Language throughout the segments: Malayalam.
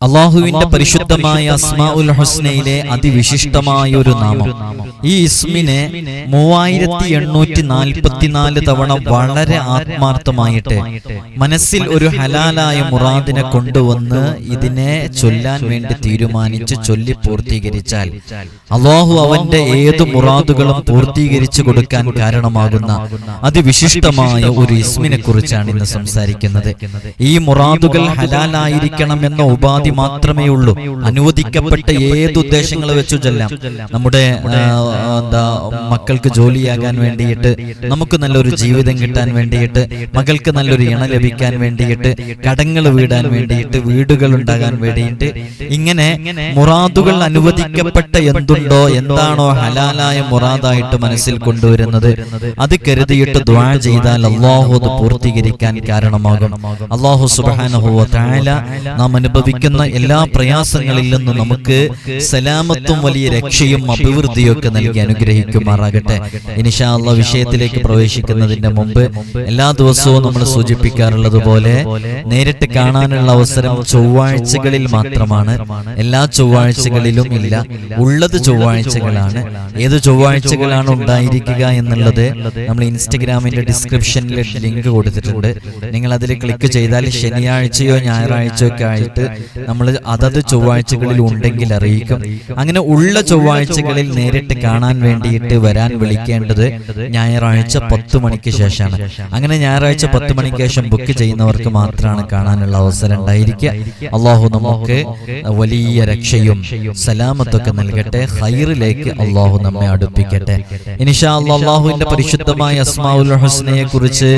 അള്ളാഹുവിന്റെ പരിശുദ്ധമായ അസ്മാഉൽ ഹുസ്നയിലെ അതിവിശിഷ്ടമായ ഒരു നാമം. ഈ ഇസ്മിനെ മൂവായിരത്തി എണ്ണൂറ്റി നാൽപ്പത്തിനാല് തവണ വളരെ ആത്മാർത്ഥമായിട്ട് മനസ്സിൽ ഒരു ഹലാലായ മുറാദിനെ കൊണ്ടുവന്ന് ഇതിനെ ചൊല്ലാൻ വേണ്ടി തീരുമാനിച്ച് ചൊല്ലി പൂർത്തീകരിച്ചാൽ അള്ളാഹു അവന്റെ ഏതു മുറാദുകളും പൂർത്തീകരിച്ചു കൊടുക്കാൻ കാരണമാകുന്ന അതിവിശിഷ്ടമായ ഒരു ഇസ്മിനെ കുറിച്ചാണ് ഇന്ന് സംസാരിക്കുന്നത്. ഈ മുറാദുകൾ ഹലാലായിരിക്കണം എന്ന ഉപാധി മാത്രമേ ഉള്ളൂ. അനുവദിക്കപ്പെട്ട ഏത് ഉദ്ദേശങ്ങൾ വെച്ചു ചെല്ലാം. നമ്മുടെ എന്താ മക്കൾക്ക് ജോലിയാകാൻ വേണ്ടിയിട്ട് നമുക്ക് നല്ലൊരു ജീവിതം കിട്ടാൻ വേണ്ടിയിട്ട് മകൾക്ക് നല്ലൊരു ഇണ ലഭിക്കാൻ വേണ്ടിയിട്ട് കടങ്ങൾ വീടാൻ വേണ്ടിയിട്ട് വീടുകൾ ഉണ്ടാകാൻ വേണ്ടിയിട്ട് ഇങ്ങനെ മുറാദുകൾ അനുവദിക്കപ്പെട്ട എന്തുണ്ടോ എന്താണോ ഹലാലായ മുറാദായിട്ട് മനസ്സിൽ കൊണ്ടുവരുന്നത്. അത് കരുതിയിട്ട് ദ്വാ ചെയ്താൽ അള്ളാഹു അത് പൂർത്തീകരിക്കാൻ കാരണമാകും. അള്ളാഹു സുബാന നാം അനുഭവിക്കുന്ന എല്ലാ പ്രയാസങ്ങളിൽ നിന്നും നമുക്ക് സലാമത്തും വലിയ രക്ഷയും അഭിവൃദ്ധിയും ഒക്കെ നൽകി അനുഗ്രഹിക്കുമാറാകട്ടെ. ഇനിഷാള്ള വിഷയത്തിലേക്ക് പ്രവേശിക്കുന്നതിന്റെ മുമ്പ് എല്ലാ ദിവസവും നമ്മൾ സൂചിപ്പിക്കാറുള്ളത് പോലെ നേരിട്ട് കാണാനുള്ള അവസരം ചൊവ്വാഴ്ചകളിൽ മാത്രമാണ്. എല്ലാ ചൊവ്വാഴ്ചകളിലും ഇല്ല. ഉള്ളത് ചൊവ്വാഴ്ചകളാണ്. ഏത് ചൊവ്വാഴ്ചകളാണ് ഉണ്ടായിരിക്കുക എന്നുള്ളത് നമ്മൾ ഇൻസ്റ്റഗ്രാമിന്റെ ഡിസ്ക്രിപ്ഷനിൽ ലിങ്ക് കൊടുത്തിട്ടുണ്ട്. നിങ്ങൾ അതിൽ ക്ലിക്ക് ചെയ്താൽ ശനിയാഴ്ചയോ ഞായറാഴ്ചയോ ഒക്കെ ആയിട്ട് നമ്മൾ അതത് ചൊവ്വാഴ്ചകളിൽ ഉണ്ടെങ്കിൽ അറിയിക്കും. അങ്ങനെ ഉള്ള ചൊവ്വാഴ്ചകളിൽ നേരിട്ട് കാണാൻ വേണ്ടിയിട്ട് വരാൻ വിളിക്കേണ്ടത് ഞായറാഴ്ച പത്ത് മണിക്ക് ശേഷമാണ്. അങ്ങനെ ഞായറാഴ്ച പത്ത് മണിക്ക് ശേഷം ബുക്ക് ചെയ്യുന്നവർക്ക് മാത്രമാണ് കാണാനുള്ള അവസരം ഉണ്ടായിരിക്കുക. അള്ളാഹു നമുക്ക് വലിയ രക്ഷയും സലാമത്തൊക്കെ നൽകട്ടെ. ഹൈറിലേക്ക് അള്ളാഹു നമ്മെ അടുപ്പിക്കട്ടെ. ഇനിഷാ അള്ളാഹുവിന്റെ പരിശുദ്ധമായ അസ്മാഉൽ ഹുസ്നയെ കുറിച്ച്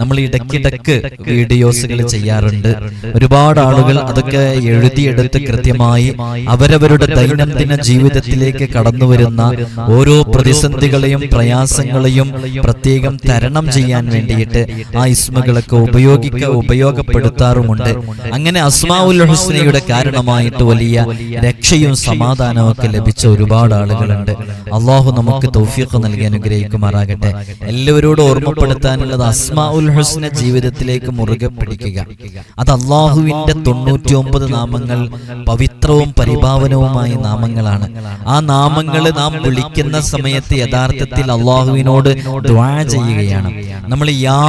നമ്മൾ ഇടയ്ക്കിടക്ക് വീഡിയോസുകൾ ചെയ്യാറുണ്ട്. ഒരുപാട് ആളുകൾ അതൊക്കെ എഴുതിയെടുത്ത് കൃത്യമായി അവരവരുടെ ദൈനംദിന ജീവിതത്തിലേക്ക് കടന്നു വരുന്ന ഓരോ പ്രതിസന്ധികളെയും പ്രയാസങ്ങളെയും പ്രത്യേകം തരണം ചെയ്യാൻ വേണ്ടിയിട്ട് ആ ഇസ്മകളൊക്കെ ഉപയോഗിക്ക ഉപയോഗപ്പെടുത്താറുമുണ്ട്. അങ്ങനെ അസ്മാവുൽ ഹുസ്നയുടെ കാരണമായിട്ട് വലിയ രക്ഷയും സമാധാനവും ഒക്കെ ലഭിച്ച ഒരുപാട് ആളുകളുണ്ട്. അള്ളാഹു നമുക്ക് തൗഫീഖ് നൽകി അനുഗ്രഹിക്കുമാറാകട്ടെ. എല്ലാവരോടും ഓർമ്മപ്പെടുത്താനുള്ളത് അസ്മാ ഉൽ ഹുസ്ന ജീവിതത്തിലേക്ക് മുറുകെ പിടിക്കുക. അത് അള്ളാഹുവിന്റെ തൊണ്ണൂറ്റി ഒമ്പത് നാമങ്ങൾ പവിത്രവും പരിഭാവനവുമായ നാമങ്ങളാണ്. ആ നാമങ്ങൾ നാം വിളിക്കുന്ന സമയത്ത് യഥാർത്ഥത്തിൽ അള്ളാഹുവിനോട് ചെയ്യുകയാണ്. നമ്മൾ യാ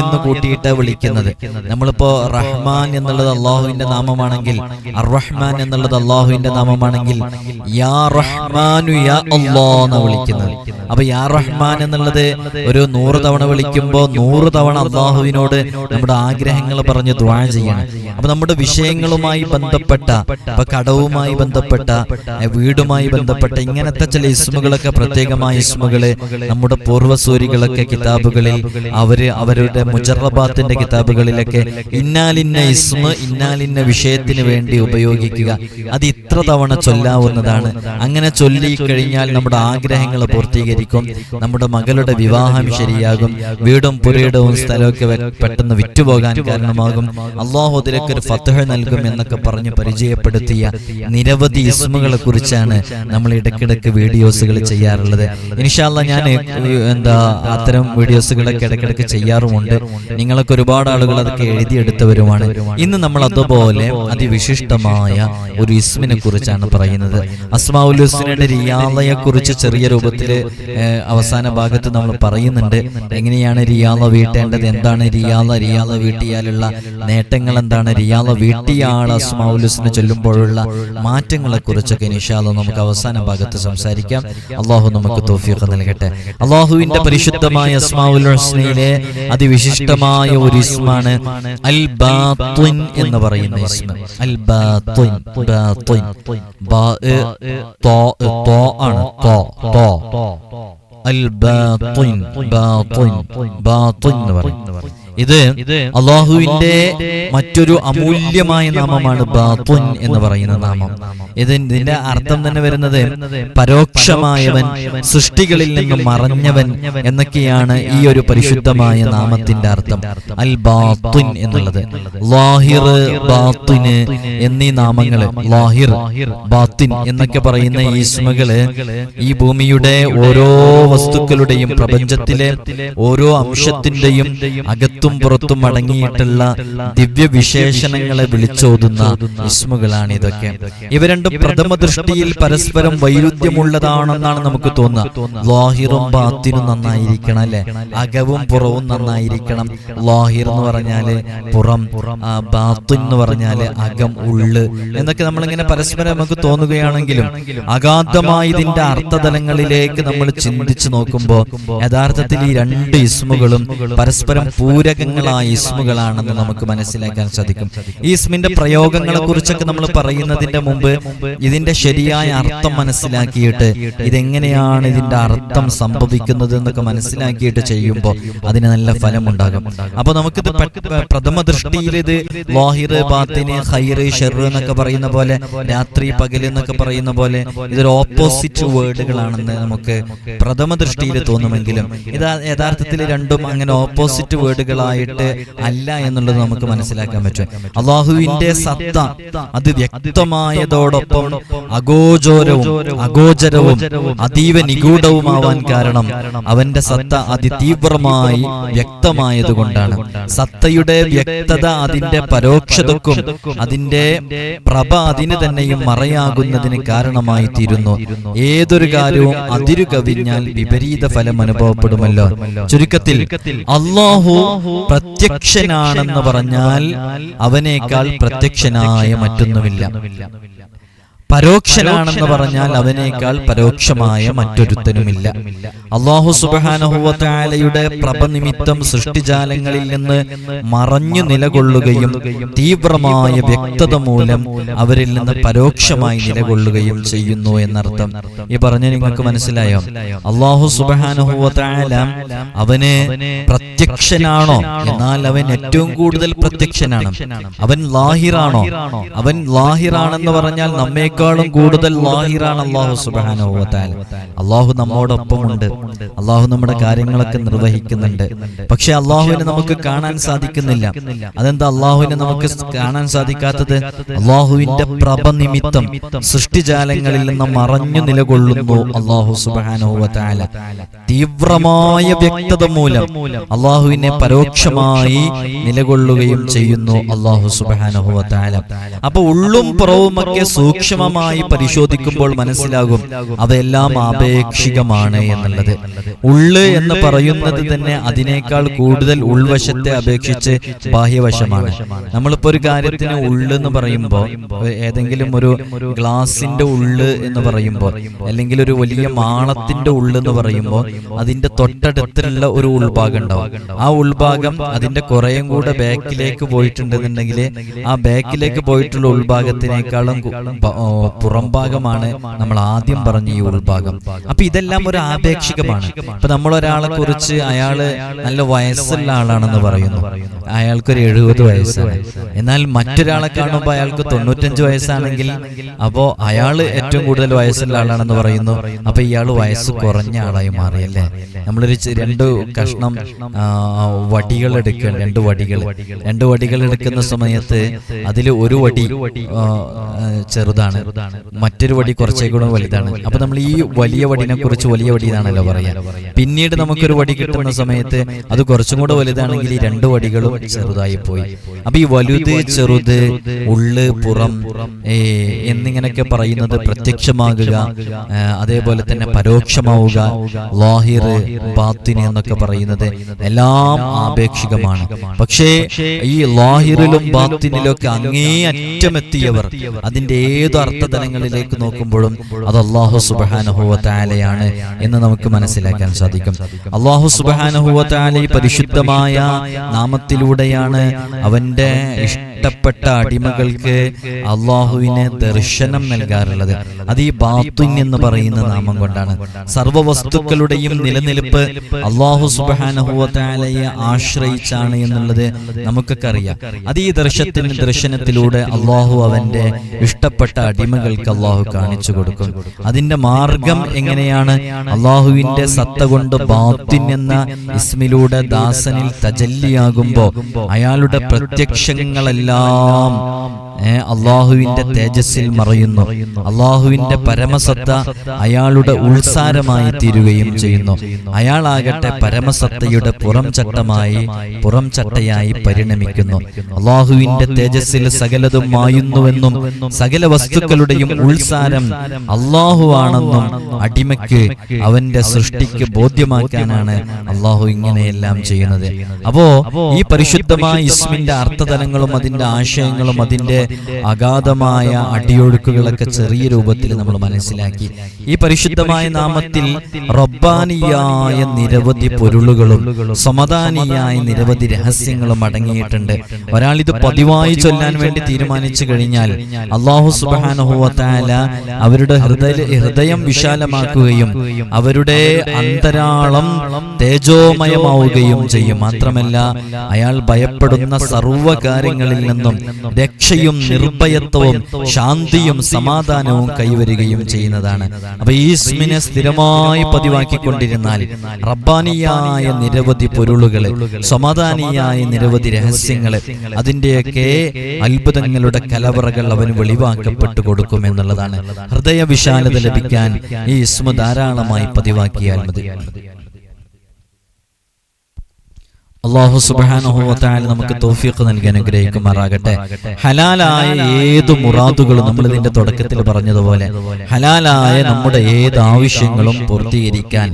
എന്ന് കൂട്ടിയിട്ട് വിളിക്കുന്നത്. നമ്മളിപ്പോ റഹ്മാൻ എന്നുള്ളത് അള്ളാഹുവിന്റെ നാമമാണെങ്കിൽ അർറഹ്മാൻ എന്നുള്ളത് അള്ളാഹുവിന്റെ നാമമാണെങ്കിൽ യാ റഹ്മാനു യാ അള്ളാ എന്ന് വിളിക്കുന്നത്. അപ്പൊ യാ റഹ്മാൻ എന്നുള്ളത് ഒരു നൂറ് തവണ വിളിക്കുമ്പോൾ നൂറ് തവണ അള്ളാഹുവിനോട് നമ്മുടെ ആഗ്രഹങ്ങൾ പറഞ്ഞ് ദ്വാ ചെയ്യണം. അപ്പൊ നമ്മുടെ വിഷയങ്ങളുമായി ബന്ധപ്പെട്ട ഇപ്പൊ കടവുമായി ബന്ധപ്പെട്ട വീടുമായി ബന്ധപ്പെട്ട ഇങ്ങനത്തെ ചില ഇസ്മുകളൊക്കെ പ്രത്യേകമായ ഇസ്മുകൾ നമ്മുടെ പൂർവസൂരികളൊക്കെ കിതാബുകളിൽ അവർ അവരുടെ മുജറബാത്തിന്റെ കിതാബുകളിലൊക്കെ ഇന്നാലിന്ന ഇസ്മ ഇന്നാലിന്ന വിഷയത്തിന് വേണ്ടി ഉപയോഗിക്കുക. അത് ഇത്ര തവണ ചൊല്ലാവുന്നതാണ്. അങ്ങനെ ചൊല്ലി കഴിഞ്ഞാൽ നമ്മുടെ ആഗ്രഹങ്ങൾ പൂർത്തീകരിക്കും. നമ്മുടെ മകളുടെ വിവാഹം ശരിയാകും. വീടും പുരയിടവും സ്ഥലമൊക്കെ പെട്ടെന്ന് വിറ്റുപോകാൻ കാരണമാകും. അള്ളാഹു അതിലൊക്കെ ഒരു ഫത്തഹ നൽകും എന്നൊക്കെ പറഞ്ഞ് പരിചയപ്പെടുത്തിയ നിരവധി ഇസ്മുകളെ കുറിച്ചാണ് നമ്മൾ ഇടയ്ക്കിടയ്ക്ക് വീഡിയോസുകൾ ചെയ്യാറുള്ളത്. ഇൻഷാല്ല ഞാൻ എന്താ അത്തരം വീഡിയോസുകളൊക്കെ ഇടയ്ക്കിടയ്ക്ക് ചെയ്യാറുമുണ്ട്. നിങ്ങളൊക്കെ ഒരുപാട് ആളുകൾ അതൊക്കെ എഴുതിയെടുത്തവരുമാണ് ഇന്ന് നമ്മൾ അതുപോലെ അതിവിശിഷ്ടമായ ഒരു ഇസ്മിനെ കുറിച്ചാണ് പറയുന്നത്. അസ്മാഉൽ ഹുസ്നയുടെ റിയാളയെ കുറിച്ച് ചെറിയ രൂപത്തിൽ അവസാന ഭാഗത്ത് നമ്മൾ പറയുന്നുണ്ട്. എങ്ങനെയാണ് റിയാള വീട്ടേണ്ടത്? എന്താണ് റിയാള റിയാള വീട്ടിയാലുള്ള നേട്ടങ്ങൾ? എന്താണ് റിയാള വീട്ടിയ ആൾ ഹുസ്ന ചൊല്ലുമ്പോഴുള്ള മാറ്റങ്ങളെ കുറിച്ചൊക്കെ നിഷാല നമുക്ക് അവസാന ഭാഗത്ത് സംസാരിക്കാം. അള്ളാഹു നമുക്ക് തോഫിയൊക്കെ നൽകട്ടെ. അള്ളാഹുവിന്റെ പരിശുദ്ധമായ ഹുസ്നയിലെ അതിവിശിഷ്ടമായ ഒരു ഇസ്മാണ് അൽ എന്ന് പറയുന്ന ഇസ്മ. അൽ ബാ ആണ്. അൽ എന്ന് പറയും. ഇത് അള്ളാഹുവിന്റെ മറ്റൊരു അമൂല്യമായ നാമമാണ് ബാത്തുൻ എന്ന് പറയുന്ന നാമം. ഇത് ഇതിന്റെ അർത്ഥം തന്നെ വരുന്നത് പരോക്ഷമായവൻ സൃഷ്ടികളിൽ നിന്നും മറഞ്ഞവൻ എന്നൊക്കെയാണ് ഈ ഒരു പരിശുദ്ധമായ നാമത്തിന്റെ അർത്ഥം. അൽ ബാത്തുൻ എന്നുള്ളത്. ലാഹിർ ബാത്തുന് എന്നീ നാമങ്ങൾ. ലാഹിർ ബാത്തിൻ എന്നൊക്കെ പറയുന്ന ഈ ഇസ്മകൾ ഈ ഭൂമിയുടെ ഓരോ വസ്തുക്കളുടെയും പ്രപഞ്ചത്തിലെ ഓരോ അംശത്തിന്റെയും അകത്തും അകത്തും പുറത്തും അടങ്ങിയിട്ടുള്ള ദിവ്യ വിശേഷണങ്ങളെ വിളിച്ചോതുന്ന ഇസ്മുകളാണ് ഇതൊക്കെ ഇവ രണ്ടും പ്രഥമ ദൃഷ്ടിയിൽ പരസ്പരം വൈരുദ്ധ്യമുള്ളതാണെന്നാണ് നമുക്ക് തോന്നുക. ലോഹിറും ബാത്തിനും നന്നായിരിക്കണം അല്ലെ? അകവും പുറവും നന്നായിരിക്കണം. ലാഹിർ എന്ന് പറഞ്ഞാൽ പുറം ബാത്തു എന്ന് പറഞ്ഞാൽ അകം ഉള്ള് എന്നൊക്കെ നമ്മളിങ്ങനെ പരസ്പരം നമുക്ക് തോന്നുകയാണെങ്കിലും അഗാധമായി ഇതിന്റെ അർത്ഥതലങ്ങളിലേക്ക് നമ്മൾ ചിന്തിച്ചു നോക്കുമ്പോൾ യഥാർത്ഥത്തിൽ ഈ രണ്ട് ഇസ്മുകളും പരസ്പരം പൂരകങ്ങളായ ഇസ്മുകളാണെന്ന് നമുക്ക് മനസ്സിലാക്കാൻ സാധിക്കും. ഈ ഇസ്മിന്റെ പ്രയോഗങ്ങളെ കുറിച്ചൊക്കെ നമ്മൾ പറയുന്നതിന്റെ മുമ്പ് ഇതിന്റെ ശരിയായ അർത്ഥം മനസ്സിലാക്കിയിട്ട് ഇതെങ്ങനെയാണ് ഇതിന്റെ അർത്ഥം സംഭവിക്കുന്നത് എന്നൊക്കെ മനസ്സിലാക്കിയിട്ട് ചെയ്യുമ്പോൾ അതിന് നല്ല ഫലമുണ്ടാകും. അപ്പൊ നമുക്കിത് പ്രഥമ ദൃഷ്ടിയിൽ ഇത് വാഹിർ ബാത്തിന് ഹൈറ് ഷെറു എന്നൊക്കെ പറയുന്ന പോലെ രാത്രി പകൽ എന്നൊക്കെ പറയുന്ന പോലെ ഇതൊരു ഓപ്പോസിറ്റ് വേർഡുകളാണെന്ന് നമുക്ക് പ്രഥമ ദൃഷ്ടിയിൽ തോന്നുമെങ്കിലും ഇത് യഥാർത്ഥത്തിൽ രണ്ടും അങ്ങനെ ഓപ്പോസിറ്റ് വേർഡുകളായിട്ട് അല്ല എന്നുള്ളത് നമുക്ക് മനസ്സിലാക്കാൻ പറ്റും. അള്ളാഹുവിന്റെ സത്ത അത് വ്യക്തമായതോടൊപ്പം അഗോചോരവും അഗോചരവും അതീവ നിഗൂഢവുമാവാൻ കാരണം അവന്റെ സത്ത അതിതീവ്രമായി വ്യക്തമായതുകൊണ്ടാണ്. സത്തയുടെ വ്യക്തത അതിന്റെ പരോക്ഷതക്കും അതിന്റെ പ്രഭ അതിന് തന്നെയും മറയാകുന്നതിന് കാരണമായി തീരുന്നു. ഏതൊരു കാര്യവും അതിരു കവിഞ്ഞാൽ വിപരീത ഫലം അനുഭവപ്പെടുമല്ലോ. ചുരുക്കത്തിൽ അള്ളാഹു പ്രത്യക്ഷനാണെന്ന് പറഞ്ഞാൽ അവനേക്കാൾ പ്രത്യക്ഷനായ മറ്റൊന്നുമില്ല. പരോക്ഷനാണെന്ന് പറഞ്ഞാൽ അവനേക്കാൾ പരോക്ഷമായ മറ്റൊരുത്തനുമില്ല. അള്ളാഹു സുബാനഹുവലയുടെ പ്രഭനിമിത്തം സൃഷ്ടിജാലങ്ങളിൽ നിന്ന് മറഞ്ഞു നിലകൊള്ളുകയും തീവ്രമായ വ്യക്തത മൂലം അവരിൽ നിന്ന് പരോക്ഷമായി നിലകൊള്ളുകയും ചെയ്യുന്നു എന്നർത്ഥം. ഈ പറഞ്ഞ് നിങ്ങൾക്ക് മനസ്സിലായോ? അള്ളാഹു സുബാനഹുവല അവന് പ്രത്യക്ഷനാണോ? എന്നാൽ അവൻ ഏറ്റവും കൂടുതൽ പ്രത്യക്ഷനാണ്. അവൻ ലാഹിറാണോ? അവൻ ലാഹിറാണെന്ന് പറഞ്ഞാൽ നമ്മേക്കാളും കൂടുതൽ ലാഹിറാണ് അള്ളാഹു സുബാനുഭവത്താൽ അള്ളാഹു നമ്മോടൊപ്പമുണ്ട്. അള്ളാഹു നമ്മുടെ കാര്യങ്ങളൊക്കെ നിർവഹിക്കുന്നുണ്ട്. പക്ഷെ അള്ളാഹുവിനെ നമുക്ക് കാണാൻ സാധിക്കുന്നില്ല. അതെന്താ അള്ളാഹുവിനെ നമുക്ക് കാണാൻ സാധിക്കാത്തത്? അള്ളാഹുവിന്റെ പ്രഭ നിമിത്തം സൃഷ്ടിജാലങ്ങളിൽ നിന്ന് മറഞ്ഞു നിലകൊള്ളുന്നു അള്ളാഹു സുബാനുഭവത്താല തീവ്രമായ വ്യക്തത മൂലം അള്ളാഹുവിനെ പരോക്ഷമായി നിലകൊള്ളുകയും ചെയ്യുന്നു അള്ളാഹു സുബാനുഭവത്താല അപ്പൊ ഉള്ളും പുറവുമൊക്കെ സൂക്ഷ്മമായി പരിശോധിക്കുമ്പോൾ മനസ്സിലാകും അവയെല്ലാം ആപേക്ഷികമാണ് എന്നുള്ളത്. ഉള്ള് എന്ന് പറയുന്നത് തന്നെ അതിനേക്കാൾ കൂടുതൽ ഉൾവശത്തെ അപേക്ഷിച്ച് ബാഹ്യവശമാണ്. നമ്മളിപ്പോ ഒരു കാര്യത്തിന് ഉള്ള് എന്ന് പറയുമ്പോൾ ഏതെങ്കിലും ഒരു ഗ്ലാസിന്റെ ഉള്ള് എന്ന് പറയുമ്പോൾ അല്ലെങ്കിൽ ഒരു വലിയ മാളത്തിന്റെ ഉള്ള് എന്ന് പറയുമ്പോൾ അതിന്റെ തൊട്ടടുത്തുള്ള ഒരു ഉൾഭാഗം ഉണ്ടാവും. ആ ഉൾഭാഗം അതിന്റെ കുറേയും കൂടെ ബാക്കിലേക്ക് പോയിട്ടുണ്ടെന്നുണ്ടെങ്കിൽ ആ ബാക്കിലേക്ക് പോയിട്ടുള്ള ഉൾഭാഗത്തിനേക്കാളും പുറംഭാഗമാണ് നമ്മൾ ആദ്യം പറഞ്ഞ ഈ ഉൾഭാഗം. അപ്പൊ ഇതെല്ലാം ഒരു ആപേക്ഷികമാണ്. ഇപ്പൊ നമ്മൾ ഒരാളെ കുറിച്ച് അയാൾ നല്ല വയസ്സുള്ള ആളാണെന്ന് പറയുന്നു. അയാൾക്കൊരു എഴുപത് വയസ്സാണ്. എന്നാൽ മറ്റൊരാളെ കാണുമ്പോൾ അയാൾക്ക് തൊണ്ണൂറ്റഞ്ച് വയസ്സാണെങ്കിൽ അപ്പോ അയാൾ ഏറ്റവും കൂടുതൽ വയസ്സുള്ള ആളാണെന്ന് പറയുന്നു. അപ്പൊ ഇയാൾ വയസ്സ് കുറഞ്ഞ ആളായി മാറി മാറിയല്ലേ നമ്മളൊരു രണ്ട് കഷ്ണം വടികൾ എടുക്കുക രണ്ട് വടികൾ. രണ്ട് വടികൾ എടുക്കുന്ന സമയത്ത് അതിൽ ഒരു വടി ചെറുതാണ്. മറ്റൊരു വടി കുറച്ചേക്കൂടെ വലുതാണ്. അപ്പൊ നമ്മൾ ഈ വലിയ വടിനെ കുറിച്ച് വലിയ വടി എന്നാണല്ലോ പറയാ. പിന്നീട് നമുക്കൊരു വടി കിട്ടുന്ന സമയത്ത് അത് കുറച്ചും കൂടെ വലുതാണെങ്കിൽ ഈ രണ്ട് വടികളും ചെറുതായി പോയി. അപ്പൊ ഈ വലുത് ചെറുത് ഉള്ള് പുറം എന്നിങ്ങനെയൊക്കെ പറയുന്നത് പ്രത്യക്ഷമാകുക അതേപോലെ തന്നെ പരോക്ഷമാവുക ലാഹിർ ബാത്തിന് എന്നൊക്കെ പറയുന്നത് എല്ലാം ആപേക്ഷികമാണ്. പക്ഷേ ഈ ലാഹിറിലും ബാത്തിനിലും ഒക്കെ അങ്ങേ അറ്റമെത്തിയവർ അതിന്റെ ഏത് അർത്ഥതലങ്ങളിലേക്ക് നോക്കുമ്പോഴും അത് അള്ളാഹു സുബാനുഭവത്താലയാണ് എന്ന് നമുക്ക് മനസ്സിലാക്കാൻ സാധിക്കും. അള്ളാഹു സുബാനുഭവത്താല ഈ പരിശുദ്ധമായ നാമത്തിലൂടെയാണ് അവന്റെ ഇഷ്ടപ്പെട്ട അടിമകൾക്ക് അള്ളാഹുവിന് ദർശനം നൽകാറുള്ളത്. അത് ഈ ബാത്തുൻ എന്ന് പറയുന്ന നാമം കൊണ്ടാണ്. സർവ വസ്തുക്കളുടെയും നിലനിൽപ്പ് അള്ളാഹു സുബാനഹുവലയെ ആശ്രയിച്ചാണ് എന്നുള്ളത് നമുക്കൊക്കെ അറിയാം. അത് ഈ ദർശത്തിന് ദർശനത്തിലൂടെ അള്ളാഹു അവന്റെ ഇഷ്ടപ്പെട്ട അടിമകൾക്ക് അള്ളാഹു കാണിച്ചു കൊടുക്കും. അതിന്റെ മാർഗം എങ്ങനെയാണ്? അള്ളാഹുവിന്റെ സത്ത കൊണ്ട് ബാത്തിൻ എന്ന ഇസ്മിലൂടെ ദാസനിൽ തജല്ലിയാകുമ്പോ അയാളുടെ പ്രത്യക്ഷങ്ങളെല്ലാം അള്ളാഹുവിന്റെ തേജസ്സിൽ മറയുന്നു. അള്ളാഹുവിന്റെ പരമസത്ത അയാളുടെ ഉത്സാരമായി തീരുകയും ചെയ്യുന്നു. അയാളാകട്ടെ പരമസത്തയുടെ പുറം ചട്ടമായി പുറം ചട്ടയായി പരിണമിക്കുന്നു. അള്ളാഹുവിന്റെ തേജസ്സിൽ സകലതും മായുന്നുവെന്നും സകല വസ്തുക്കളുടെയും ഉത്സാരം അള്ളാഹുവാണെന്നും അടിമയ്ക്ക് അവന്റെ സൃഷ്ടിക്ക് ബോധ്യമാക്കാനാണ് അള്ളാഹു ഇങ്ങനെയെല്ലാം ചെയ്യുന്നത്. അപ്പോ ഈ പരിശുദ്ധമായ ഇസ്മിന്റെ അർത്ഥതലങ്ങളും അതിന്റെ ആശയങ്ങളും അതിന്റെ അഗാധമായ അടിയൊഴുക്കുകളൊക്കെ ചെറിയ രൂപത്തിൽ നമ്മൾ മനസ്സിലാക്കി. ഈ പരിശുദ്ധമായ നാമത്തിൽ റബ്ബാനിയായ നിരവധി പൊരുളുകളും സമദാനിയായ നിരവധി രഹസ്യങ്ങളും അടങ്ങിയിട്ടുണ്ട്. ഒരാൾ ഇത് പതിവായി ചൊല്ലാൻ വേണ്ടി തീരുമാനിച്ചു കഴിഞ്ഞാൽ അള്ളാഹു സുബാനുഹുവത്താല അവരുടെ ഹൃദയ ഹൃദയം വിശാലമാക്കുകയും അവരുടെ അന്തരാളം തേജോമയമാവുകയും ചെയ്യും. മാത്രമല്ല അയാൾ ഭയപ്പെടുന്ന സർവകാര്യങ്ങളിൽ നിന്നും രക്ഷയും നിർഭയത്വവും ശാന്തിയും സമാധാനവും കൈവരികയും ചെയ്യുന്നതാണ്. അപ്പൊ ഈ ഇസ്മിനെ സ്ഥിരമായി പതിവാക്കിക്കൊണ്ടിരുന്നാൽ റബ്ബാനിയായ നിരവധി പൊരുളുകൾ സമാധാനിയായ നിരവധി രഹസ്യങ്ങൾ അതിന്റെയൊക്കെ അത്ഭുതങ്ങളുടെ കലവറകൾ അവന് വെളിവാക്കപ്പെട്ടു കൊടുക്കും എന്നുള്ളതാണ് ഹൃദയ വിശാലത ലഭിക്കാൻ ഈ ഇസ്മ ധാരാളമായി പതിവാക്കിയാൽ മതി. അള്ളാഹു സുബാനുഭവത്തായാൽ നമുക്ക് തോഫീക്ക് നൽകി അനുഗ്രഹിക്കുമാറാകട്ടെ. ഹലാലായ ഏത് മുറാദുകളും നമ്മൾ ഇതിന്റെ തുടക്കത്തിൽ പറഞ്ഞതുപോലെ ഹലാലായ നമ്മുടെ ഏത് ആവശ്യങ്ങളും പൂർത്തീകരിക്കാൻ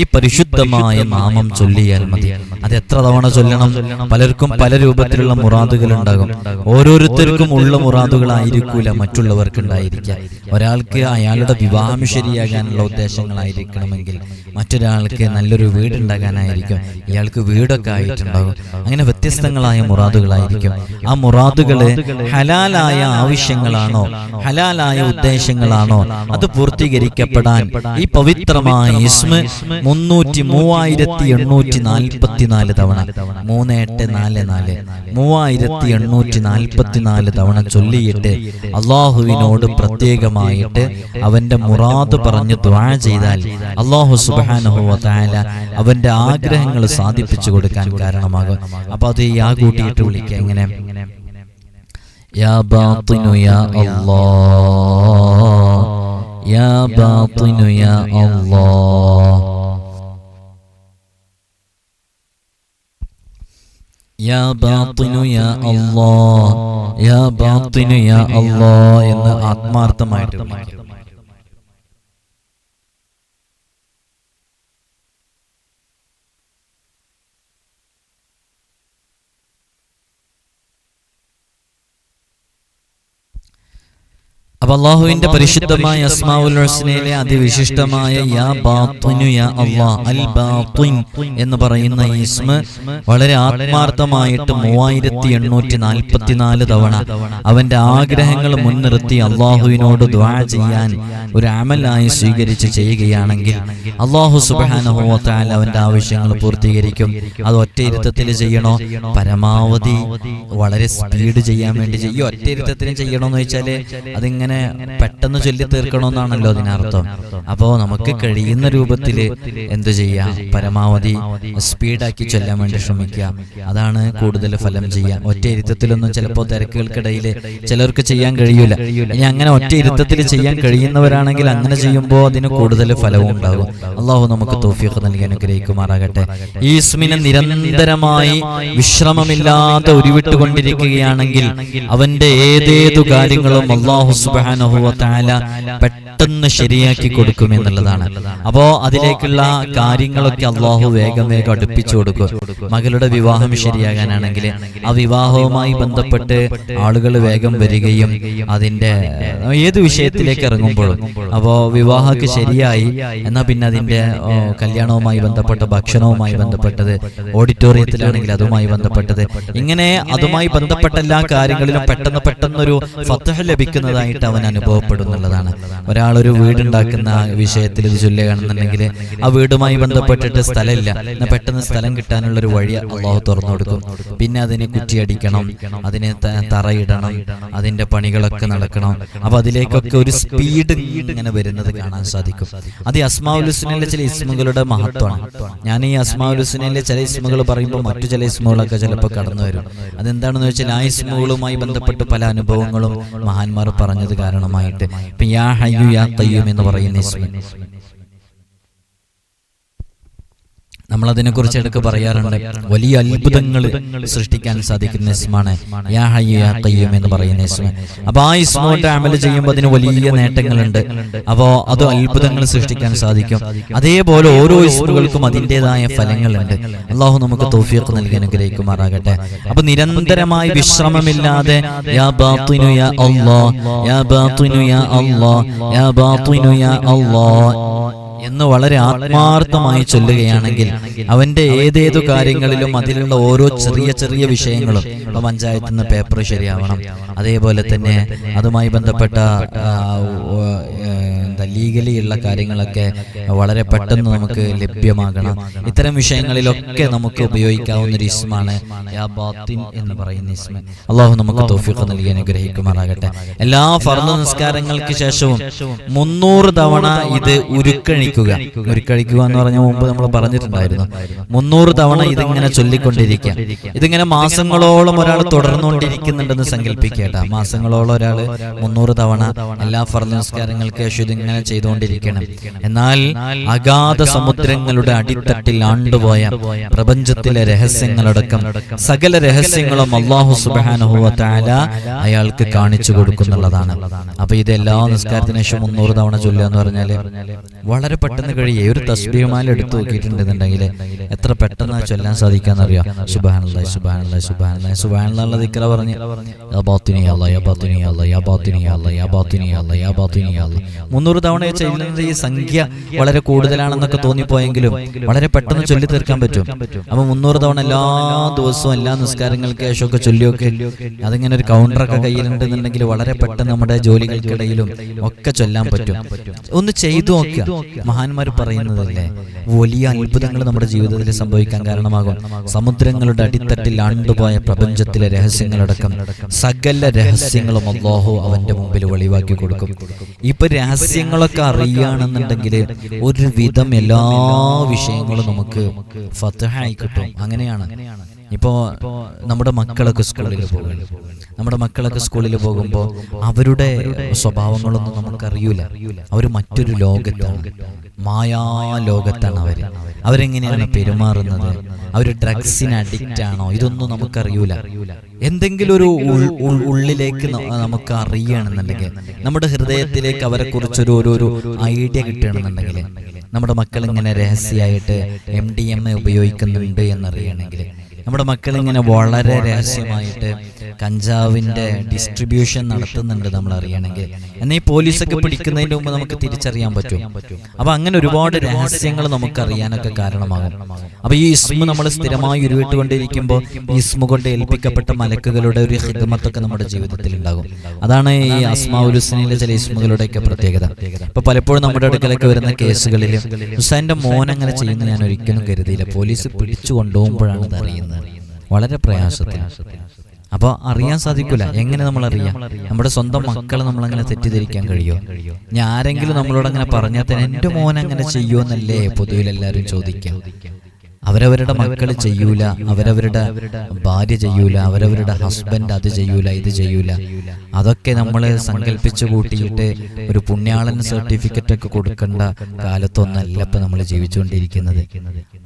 ഈ പരിശുദ്ധമായ നാമം ചൊല്ലിയാൽ മതി. അത് എത്ര തവണ ചൊല്ലണം? പലർക്കും പല രൂപത്തിലുള്ള മുറാദുകൾ ഉണ്ടാകും ഓരോരുത്തർക്കും ഉള്ള മുറാദുകളായിരിക്കൂല മറ്റുള്ളവർക്ക് ഉണ്ടായിരിക്കുക ഒരാൾക്ക് അയാളുടെ വിവാഹം ശരിയാകാനുള്ള ഉദ്ദേശങ്ങളായിരിക്കണമെങ്കിൽ മറ്റൊരാൾക്ക് നല്ലൊരു വീടുണ്ടാകാനായിരിക്കും. ഇയാൾക്ക് വീടൊക്കെ ആയിട്ടുണ്ടാകും അങ്ങനെ വ്യത്യസ്തങ്ങളായ മുറാദുകളായിരിക്കും. ആ മുറാദുകൾ ഹലാലായ ആവശ്യങ്ങളാണോ? ഹലാലായ ഉദ്ദേശങ്ങളാണോ? അത് പൂർത്തീകരിക്കപ്പെടാൻ ഈ പവിത്രമായ ഇസ്മ മുന്നൂറ്റി മൂവായിരത്തി എണ്ണൂറ്റി നാൽപ്പത്തിനാല് തവണ. മൂന്ന് എട്ട് നാല് നാല്. മൂവായിരത്തി എണ്ണൂറ്റി നാൽപ്പത്തിനാല് തവണ ചൊല്ലിയിട്ട് അള്ളാഹുവിനോട് പ്രത്യേകമായിട്ട് അവന്റെ മുറാദ് പറഞ്ഞു ദ്വാ ചെയ്താൽ അള്ളാഹു സുബാനുഹുവ താല അവന്റെ ആഗ്രഹങ്ങൾ സാധിപ്പിച്ചു കൊടുക്കാൻ കാരണമാകും. അപ്പൊ അത് യാ കൂട്ടിയിട്ട് വിളിക്കുക എങ്ങനെ? യാ ബാത്തിനു യാ അല്ലാ. യാ ബാത്തിനു യാ അല്ലാ. യാ ബാത്തിനു യാ അല്ലാ. യാ ബാത്തിനു യാ അല്ലാ എന്ന് ആത്മാർത്ഥമായിട്ട് വിളിക്കുക അപ്പൊ അള്ളാഹുവിന്റെ പരിശുദ്ധമായ അസ്മാഉൽ ഹുസ്നയിലെ അതിവിശിഷ്ടമായ യാ ബാത്തിനു യാ അൽ ബാത്തിൻ എന്ന് പറയുന്ന ഇസ്മ വളരെ ആത്മാർത്ഥമായിട്ട് മൂവായിരത്തി എണ്ണൂറ്റി നാൽപ്പത്തിനാല് തവണ അവന്റെ ആഗ്രഹങ്ങൾ മുൻനിർത്തി അള്ളാഹുവിനോട് ദ്വാ ചെയ്യാൻ ഒരു അമലായി സ്വീകരിച്ച് ചെയ്യുകയാണെങ്കിൽ അള്ളാഹു സുബാനുഭവത്താൽ അവന്റെ ആവശ്യങ്ങൾ പൂർത്തീകരിക്കും. അത് ഒറ്റയിരുത്തത്തിൽ ചെയ്യണോ? പരമാവധി വളരെ സ്പീഡ് ചെയ്യാൻ വേണ്ടി ചെയ്യും. ഒറ്റയിരുത്തത്തിൽ ചെയ്യണോന്ന് വെച്ചാൽ അതിങ്ങനെ പെട്ടെന്ന് ചൊല്ലി തീർക്കണമെന്നാണല്ലോ അതിനർത്ഥം. അപ്പോ നമുക്ക് കഴിയുന്ന രൂപത്തിൽ എന്തു ചെയ്യാം? പരമാവധി സ്പീഡാക്കി ചൊല്ലാൻ വേണ്ടി ശ്രമിക്കുക. അതാണ് കൂടുതൽ ഫലം ചെയ്യാൻ. ഒറ്റ ഇരുത്തത്തിലൊന്നും ചിലപ്പോൾ തിരക്കുകൾക്കിടയിൽ ചിലർക്ക് ചെയ്യാൻ കഴിയൂല. ഇനി അങ്ങനെ ഒറ്റ ഇരുത്തത്തിൽ ചെയ്യാൻ കഴിയുന്നവരാണെങ്കിൽ അങ്ങനെ ചെയ്യുമ്പോൾ അതിന് കൂടുതൽ ഫലവും ഉണ്ടാകും. അള്ളാഹു നമുക്ക് തോഫിയൊക്കെ നൽകി അനുഗ്രഹിക്കുമാറാകട്ടെ. ഈസ്മിനെ ഇസ്മിനെ നിരന്തരമായി വിശ്രമമില്ലാതെ ഉരുവിട്ടുകൊണ്ടിരിക്കുകയാണെങ്കിൽ അവന്റെ ഏതേതു കാര്യങ്ങളും അള്ളാഹു സുബാനഹുവ سبحانه وتعالى. പെട്ടെന്ന് ശരിയാക്കി കൊടുക്കും എന്നുള്ളതാണ്. അപ്പോ അതിലേക്കുള്ള കാര്യങ്ങളൊക്കെ അള്ളാഹു വേഗം വേഗം അടുപ്പിച്ചു കൊടുക്കും. മകളുടെ വിവാഹം ശരിയാകാനാണെങ്കിൽ ആ വിവാഹവുമായി ബന്ധപ്പെട്ട് ആളുകൾ വേഗം വരികയും അതിന്റെ ഏത് വിഷയത്തിലേക്ക് ഇറങ്ങുമ്പോഴും. അപ്പോ വിവാഹമൊക്കെ ശരിയായി എന്നാ പിന്നെ അതിന്റെ കല്യാണവുമായി ബന്ധപ്പെട്ട ഭക്ഷണവുമായി ബന്ധപ്പെട്ടത് ഓഡിറ്റോറിയത്തിലാണെങ്കിൽ അതുമായി ബന്ധപ്പെട്ടത്. ഇങ്ങനെ അതുമായി ബന്ധപ്പെട്ട എല്ലാ കാര്യങ്ങളിലും പെട്ടെന്ന് പെട്ടെന്നൊരു ഫത്തഹ ലഭിക്കുന്നതായിട്ട് അവൻ അനുഭവപ്പെടുന്നുള്ളതാണ്. ഒരാൾ ഒരാളൊരു വീടുണ്ടാക്കുന്ന വിഷയത്തിൽ ഇത് ചൊല്ലുകയാണെന്നുണ്ടെങ്കിൽ ആ വീടുമായി ബന്ധപ്പെട്ടിട്ട് സ്ഥലമില്ല. എന്നാൽ പെട്ടെന്ന് സ്ഥലം കിട്ടാനുള്ള ഒരു വഴി അള്ളാഹു തുറന്നു കൊടുക്കും. പിന്നെ അതിനെ കുറ്റിയടിക്കണം അതിനെ തറയിടണം അതിന്റെ പണികളൊക്കെ നടക്കണം. അപ്പൊ അതിലേക്കൊക്കെ ഒരു സ്പീഡ് ഇങ്ങനെ വരുന്നത് കാണാൻ സാധിക്കും. അത് ഈ അസ്മാവുലുസിനിലെ ചില ഇസ്മുകളുടെ മഹത്വമാണ്. ഞാൻ ഈ അസ്മാവുലുസിനിലെ ചില ഇസ്മുകൾ പറയുമ്പോൾ മറ്റു ചില ഇസ്മുകളൊക്കെ ചിലപ്പോൾ കടന്നു വരും. അതെന്താണെന്ന് വെച്ചാൽ ആ ഇസ്മുകളുമായി ബന്ധപ്പെട്ട് പല അനുഭവങ്ങളും മഹാന്മാർ പറഞ്ഞത് കാരണമായിട്ട്. ഇപ്പൊ യാ ഹയ്യു യാ എന്ന് പറയുന്ന ഇസ്മ നമ്മൾ അതിനെക്കുറിച്ച് ഇടയ്ക്ക് പറയാറുണ്ട്. വലിയ അത്ഭുതങ്ങൾ സൃഷ്ടിക്കാൻ സാധിക്കുന്ന ഇസ്മാണ് യാ ഹയ്യു യാ എന്ന് പറയുന്ന ഇസ്മ അപ്പൊ ആ ഇസ്മോട്ട് അമൽ ചെയ്യുമ്പോൾ അതിന് വലിയ നേട്ടങ്ങളുണ്ട്. അപ്പോ അത് അത്ഭുതങ്ങൾ സൃഷ്ടിക്കാൻ സാധിക്കും. അതേപോലെ ഓരോ ഇസ്മുകൾക്കും അതിന്റെതായ ഫലങ്ങളുണ്ട്. അള്ളാഹു നമുക്ക് തോഫിയൊക്കെ നൽകി അനുഗ്രഹിക്കുമാറാകട്ടെ. അപ്പൊ നിരന്തരമായി വിശ്രമമില്ലാതെ യാ ബാത്തിനു യാ അല്ലാ യാ ബാത്തിനു യാ അല്ലാ യാ ബാത്തിനു യാ അല്ലാ എന്ന് വളരെ ആത്മാർത്ഥമായി ചൊല്ലുകയാണെങ്കിൽ അവന്റെ ഏതേതു കാര്യങ്ങളിലും അതിലുള്ള ഓരോ ചെറിയ ചെറിയ വിഷയങ്ങളും ഇപ്പൊ പഞ്ചായത്തിൽ പേപ്പർ ശരിയാവണം. അതേപോലെ തന്നെ അതുമായി ബന്ധപ്പെട്ട ആ, ഓ, ഏ, എന്താ ലീഗലി ഉള്ള കാര്യങ്ങളൊക്കെ വളരെ പെട്ടെന്ന് നമുക്ക് ലഭ്യമാകണം. ഇത്തരം വിഷയങ്ങളിലൊക്കെ നമുക്ക് ഉപയോഗിക്കാവുന്ന ഒരു ഇസ്മാണ് യാ ബാത്തിൻ എന്ന് പറയുന്ന ഇസ്മ. അള്ളാഹു നമുക്ക് തോഫിക്ക് നൽകി അനുഗ്രഹിക്കുമാറാകട്ടെ. എല്ലാ ഫർദ്ദ നിസ്കാരങ്ങൾക്ക് ശേഷവും മുന്നൂറ് തവണ ഇത് ഉരുക്കണിക്കുക. ഉരുക്കഴിക്കുക എന്ന് പറഞ്ഞ മുമ്പ് നമ്മൾ പറഞ്ഞിട്ടുണ്ടായിരുന്നു. മുന്നൂറ് തവണ ഇതിങ്ങനെ ചൊല്ലിക്കൊണ്ടിരിക്കുക. ഇതിങ്ങനെ മാസങ്ങളോളം ഒരാൾ തുടർന്നുകൊണ്ടിരിക്കുന്നുണ്ടെന്ന് സങ്കല്പിക്കേട്ട മാസങ്ങളോളം ഒരാൾ മുന്നൂറ് തവണ എല്ലാ ഫർദ്ദ നിസ്കാരങ്ങൾക്ക് ശേഷം ഇതിങ്ങനെ ചെയ്തുകൊണ്ടിരിക്കണം. എന്നാൽ അഗാധ സമുദ്രങ്ങളുടെ അടിത്തട്ടിൽ ആണ്ടുപോയ പ്രപഞ്ചത്തിലെ രഹസ്യങ്ങളടക്കം സകല രഹസ്യങ്ങളും അള്ളാഹു സുബാനുഹുവ താല അയാൾക്ക് കാണിച്ചു കൊടുക്കുന്നുള്ളതാണ്. അപ്പൊ ഇത് എല്ലാ നിസ്കാരത്തിന് ശേഷം മുന്നൂറ് തവണ ചൊല്ലുക എന്ന് പറഞ്ഞാൽ വളരെ പെട്ടെന്ന് കഴിയേ. ഒരു തസ്ബീമാല എടുത്തു നോക്കിയിട്ടുണ്ടെന്നുണ്ടെങ്കിൽ എത്ര പെട്ടെന്ന് ചൊല്ലാൻ സാധിക്കാന്നറിയാം സുബാനുള്ള സുബാനുള്ള സുബാനുള്ള സുബാനുള്ള ദിക്കറ പറഞ്ഞ്. യാ ബാത്തിനി അല്ലാ, യാ ബാത്തിനി യാ യാ ബാത്തിനി യാ യാ ബാത്തിനി യാ യാ ബാത്തിനി യാ അല്ലാ. മുന്നൂറ് തവണ ചെല്ലുന്നത് ഈ സംഖ്യ വളരെ കൂടുതലാണെന്നൊക്കെ തോന്നിപ്പോയെങ്കിലും വളരെ പെട്ടെന്ന് ചൊല്ലി തീർക്കാൻ പറ്റും. അപ്പൊ മുന്നൂറ് തവണ എല്ലാ ദിവസവും എല്ലാ നിസ്കാരങ്ങൾക്ക് ശേഷമൊക്കെ ചൊല്ലിയൊക്കെ അതിങ്ങനെ ഒരു കൗണ്ടറൊക്കെ കയ്യിലുണ്ടെന്നുണ്ടെങ്കിൽ വളരെ പെട്ടെന്ന് നമ്മുടെ ജോലികൾക്കിടയിലും ഒക്കെ ചൊല്ലാൻ പറ്റും. ഒന്ന് ചെയ്തു നോക്കുക. മഹാന്മാർ പറയുന്നതല്ലേ? വലിയ അത്ഭുതങ്ങൾ നമ്മുടെ ജീവിതത്തിൽ സംഭവിക്കാൻ കാരണമാകും. സമുദ്രങ്ങളുടെ അടിത്തട്ടിൽ ആണ്ടുപോയ പ്രപഞ്ചത്തിലെ രഹസ്യങ്ങളടക്കം. സകല രഹസ്യങ്ങളും അള്ളാഹു അവന്റെ മുമ്പിൽ വെളിവാക്കി കൊടുക്കും. ഇപ്പൊ രഹസ്യങ്ങളൊക്കെ അറിയുകയാണെന്നുണ്ടെങ്കിൽ ഒരുവിധം എല്ലാ വിഷയങ്ങളും നമുക്ക് ഫത്തഹായി കിട്ടും. അങ്ങനെയാണ്. ഇപ്പോ നമ്മുടെ മക്കളൊക്കെ സ്കൂളിൽ പോകും. നമ്മുടെ മക്കളൊക്കെ സ്കൂളിൽ പോകുമ്പോൾ അവരുടെ സ്വഭാവങ്ങളൊന്നും നമുക്കറിയൂല. അവർ മറ്റൊരു ലോകത്താണ്. മായാ ലോകത്താണ് അവർ അവരെങ്ങനെയാണ് പെരുമാറുന്നത്? അവർ ഡ്രഗ്സിന് അഡിക്റ്റ് ആണോ? ഇതൊന്നും നമുക്കറിയൂല. എന്തെങ്കിലും ഒരു ഉള്ളിലേക്ക് നമുക്ക് അറിയണമെന്നുണ്ടെങ്കിൽ നമ്മുടെ ഹൃദയത്തിലേക്ക് അവരെ കുറിച്ചൊരു ഒരു ഐഡിയ കിട്ടണമെന്നുണ്ടെങ്കിൽ നമ്മുടെ മക്കൾ ഇങ്ങനെ രഹസ്യമായിട്ട് എം ഡി എം എ ഉപയോഗിക്കുന്നുണ്ട് എന്നറിയണമെങ്കിൽ നമ്മുടെ മക്കൾ ഇങ്ങനെ വളരെ രഹസ്യമായിട്ട് കഞ്ചാവിന്റെ ഡിസ്ട്രിബ്യൂഷൻ നടത്തുന്നുണ്ട് നമ്മൾ അറിയണമെങ്കിൽ. എന്നാൽ ഈ പോലീസൊക്കെ പിടിക്കുന്നതിന് മുമ്പ് നമുക്ക് തിരിച്ചറിയാൻ പറ്റും. അപ്പൊ അങ്ങനെ ഒരുപാട് രഹസ്യങ്ങൾ നമുക്ക് അറിയാനൊക്കെ കാരണമാകും. അപ്പൊ ഈ ഇസ്മു നമ്മൾ സ്ഥിരമായി ഉരുവിട്ടുകൊണ്ടിരിക്കുമ്പോൾ ഇസ്മു കൊണ്ട് ഏൽപ്പിക്കപ്പെട്ട മലക്കുകളുടെ ഒരു ഹിദ്മത്തൊക്കെ നമ്മുടെ ജീവിതത്തിൽ ഉണ്ടാകും. അതാണ് ഈ അസ്മാഉലുസ്നിലെ ചില ഇസ്മുകളുടെയൊക്കെ പ്രത്യേകത. ഇപ്പൊ പലപ്പോഴും നമ്മുടെ അടുക്കലൊക്കെ വരുന്ന കേസുകളിൽ ഹുസൈന്റെ മോൻ അങ്ങനെ ചെയ്യുന്ന ഞാൻ ഒരിക്കലും കരുതിയില്ല. പോലീസ് പിടിച്ചു കൊണ്ടുപോകുമ്പോഴാണ് ഇത് അറിയുന്നത്. വളരെ പ്രയാസത്തിൽ. അപ്പോൾ അറിയാൻ സാധിക്കില്ല എങ്ങനെ നമ്മൾ അറിയാം നമ്മുടെ സ്വന്തം മക്കളെ നമ്മൾ അങ്ങനെ തെറ്റിദ്ധരിക്കാൻ കഴിയോ? ഞാൻ ആരെങ്കിലും നമ്മളോട് അങ്ങനെ പറഞ്ഞാൽ തന്നെ എന്റെ മോനെ അങ്ങനെ ചെയ്യുമെന്നല്ലേ പൊതുവിൽ എല്ലാവരും ചോദിക്കാം. അവരവരുടെ മക്കൾ ചെയ്യൂല അവരവരുടെ ഭാര്യ ചെയ്യൂല അവരവരുടെ ഹസ്ബൻഡ് അത് ചെയ്യൂല ഇത് ചെയ്യൂല. അതൊക്കെ നമ്മൾ സങ്കല്പിച്ചു കൂട്ടിയിട്ട് ഒരു പുണ്യാളൻ സർട്ടിഫിക്കറ്റ് ഒക്കെ കൊടുക്കേണ്ട കാലത്തൊന്നല്ല ഇപ്പൊ നമ്മൾ ജീവിച്ചുകൊണ്ടിരിക്കുന്നത്.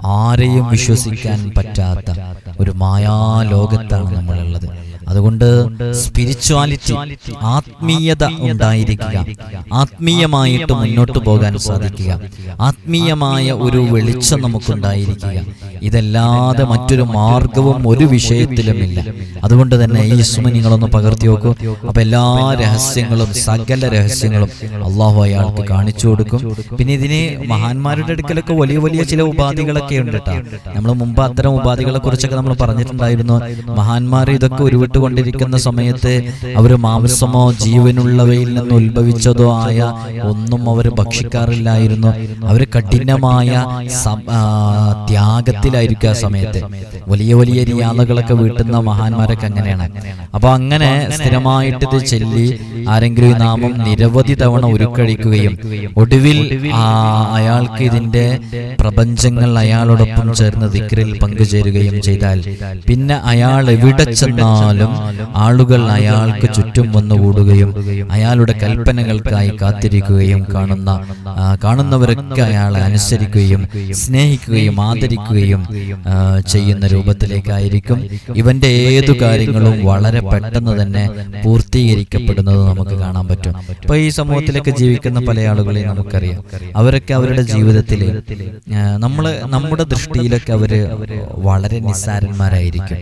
ആരെയും വിശ്വസിക്കാൻ പറ്റാത്ത ഒരു മായാ ലോകത്താണ് നമ്മളുള്ളത്. അതുകൊണ്ട് സ്പിരിച്വാലിറ്റി ആത്മീയത ഉണ്ടായിരിക്കുക. ആത്മീയമായിട്ട് മുന്നോട്ട് പോകാൻ സാധിക്കുക. ആത്മീയമായ ഒരു വെളിച്ചം നമുക്കുണ്ടായിരിക്കുക. बताएं ഇതല്ലാതെ മറ്റൊരു മാർഗവും ഒരു വിഷയത്തിലുമില്ല. അതുകൊണ്ട് തന്നെ ഈ ഇസ്മ നിങ്ങളൊന്ന് പകർത്തി നോക്കൂ. അപ്പൊ എല്ലാ രഹസ്യങ്ങളും സകല രഹസ്യങ്ങളും അള്ളാഹു അയാൾക്ക് കാണിച്ചു കൊടുക്കും. പിന്നെ ഇതിന് മഹാന്മാരുടെ അടുക്കലൊക്കെ വലിയ വലിയ ചില ഉപാധികളൊക്കെ ഉണ്ട് കേട്ടോ. നമ്മൾ മുമ്പ് അത്തരം ഉപാധികളെ കുറിച്ചൊക്കെ നമ്മൾ പറഞ്ഞിട്ടുണ്ടായിരുന്നു. മഹാന്മാർ ഇതൊക്കെ ഉരുവിട്ട് ഉരുവിട്ടുകൊണ്ടിരിക്കുന്ന സമയത്ത് അവർ മാംസമോ ജീവനുള്ളവയിൽ നിന്ന് ഉത്ഭവിച്ചതോ ആയ ഒന്നും അവർ ഭക്ഷിക്കാറില്ലായിരുന്നു. അവർ കഠിനമായ സം- ആ, ത്യാഗത്തിലായിരിക്കും ആ സമയത്ത്. വലിയ വലിയ റിയാദകളൊക്കെ വീട്ടുന്ന മഹാന്മാരൊക്കെ അങ്ങനെയാണ്. അപ്പൊ അങ്ങനെ സ്ഥിരമായിട്ട് ഇത് ചൊല്ലി ആരെങ്കിലും ഈ നാമം നിരവധി തവണ ഉരുക്കഴിക്കുകയും ഒടുവിൽ ആ അയാൾക്ക് ഇതിന്റെ പ്രപഞ്ചങ്ങൾ അയാളോടൊപ്പം ചേർന്ന് ദിക്രിൽ പങ്കുചേരുകയും ചെയ്താൽ പിന്നെ അയാൾ എവിടെ ചെന്നാലും ആളുകൾ അയാൾക്ക് ചുറ്റും വന്നുകൂടുകയും അയാളുടെ കൽപ്പനകൾക്കായി കാത്തിരിക്കുകയും കാണുന്ന കാണുന്നവരൊക്കെ അയാളെ അനുസരിക്കുകയും സ്നേഹിക്കുകയും ആദരിക്കുകയും ആ, ചെയ്യുന്ന രൂപത്തിലേക്കായിരിക്കും. ഇവന്റെ ഏതു കാര്യങ്ങളും വളരെ പെട്ടെന്ന് തന്നെ പൂർത്തീകരിക്കപ്പെടുന്നത് നമുക്ക് കാണാൻ പറ്റും. ഇപ്പൊ ഈ സമൂഹത്തിലൊക്കെ ജീവിക്കുന്ന പല ആളുകളെയും നമുക്കറിയാം. അവരൊക്കെ അവരുടെ ജീവിതത്തിൽ നമ്മൾ നമ്മുടെ ദൃഷ്ടിയിലൊക്കെ അവർ വളരെ നിസ്സാരന്മാരായിരിക്കും.